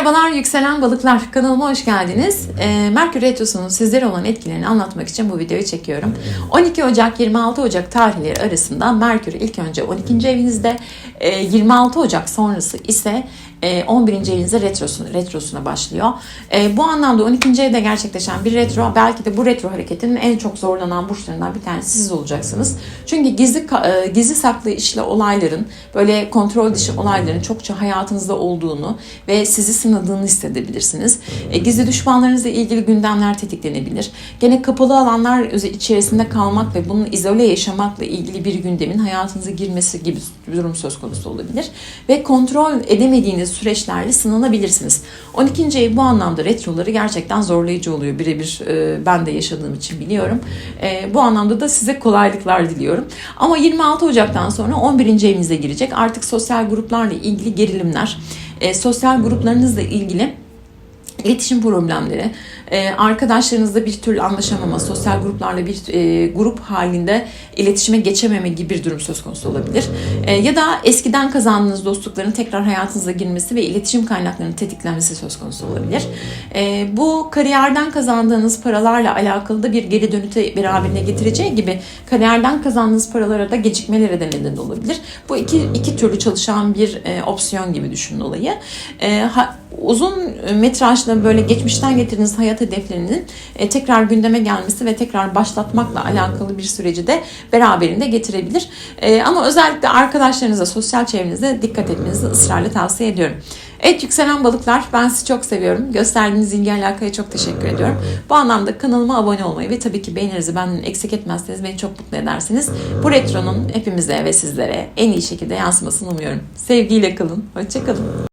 Merhabalar yükselen balıklar kanalıma hoş geldiniz. Ee, Merkür Retrosu'nun sizlere olan etkilerini anlatmak için bu videoyu çekiyorum. 12 Ocak 26 Ocak tarihleri arasında Merkür ilk önce 12. evinizde, e, 26 Ocak sonrası ise e, 11. evinizde retrosuna, retrosuna başlıyor. E, bu anlamda 12. evde gerçekleşen bir retro belki de bu retro hareketinin en çok zorlanan burçlarından bir tanesi siz olacaksınız. Çünkü gizli e, gizli saklı işle olayların böyle kontrol dışı olayların çokça hayatınızda olduğunu ve sizi sınadığını hissedebilirsiniz. E, gizli düşmanlarınızla ilgili gündemler tetiklenebilir. Gene kapalı alanlar içerisinde kalmak ve bunun izole yaşamakla ilgili bir gündemin hayatınıza girmesi gibi bir durum söz konusu olabilir. Ve kontrol edemediğiniz süreçlerle sınanabilirsiniz. 12. ev bu anlamda retroları gerçekten zorlayıcı oluyor. Birebir e, ben de yaşadığım için biliyorum. E, bu anlamda da size kolaylıklar diliyorum. Ama 26 Ocak'tan sonra 11. evinize girecek. Artık sosyal gruplarla ilgili gerilimler, e, sosyal gruplarınızla ilgili iletişim problemleri, e, arkadaşlarınızla bir türlü anlaşamama, sosyal gruplarla bir e, grup halinde iletişime geçememe gibi bir durum söz konusu olabilir. E, ya da eskiden kazandığınız dostlukların tekrar hayatınıza girmesi ve iletişim kaynaklarının tetiklenmesi söz konusu olabilir. E, bu kariyerden kazandığınız paralarla alakalı da bir geri dönüte beraberine getireceği gibi kariyerden kazandığınız paralara da gecikmelere de neden olabilir. Bu iki, iki türlü çalışan bir e, opsiyon gibi düşünün olayı. E, ha, uzun metrajlı böyle geçmişten getirdiğiniz hayat hedeflerinin e, tekrar gündeme gelmesi ve tekrar başlatmakla alakalı bir süreci de beraberinde getirebilir. E, ama özellikle arkadaşlarınıza, sosyal çevrenize dikkat etmenizi ısrarla tavsiye ediyorum. Evet yükselen balıklar ben sizi çok seviyorum. Gösterdiğiniz ilgi alakaya çok teşekkür ediyorum. Bu anlamda kanalıma abone olmayı ve tabii ki beğeninizi benden eksik etmezseniz beni çok mutlu edersiniz. Bu retronun hepimize ve sizlere en iyi şekilde yansımasını umuyorum. Sevgiyle kalın. Hoşçakalın.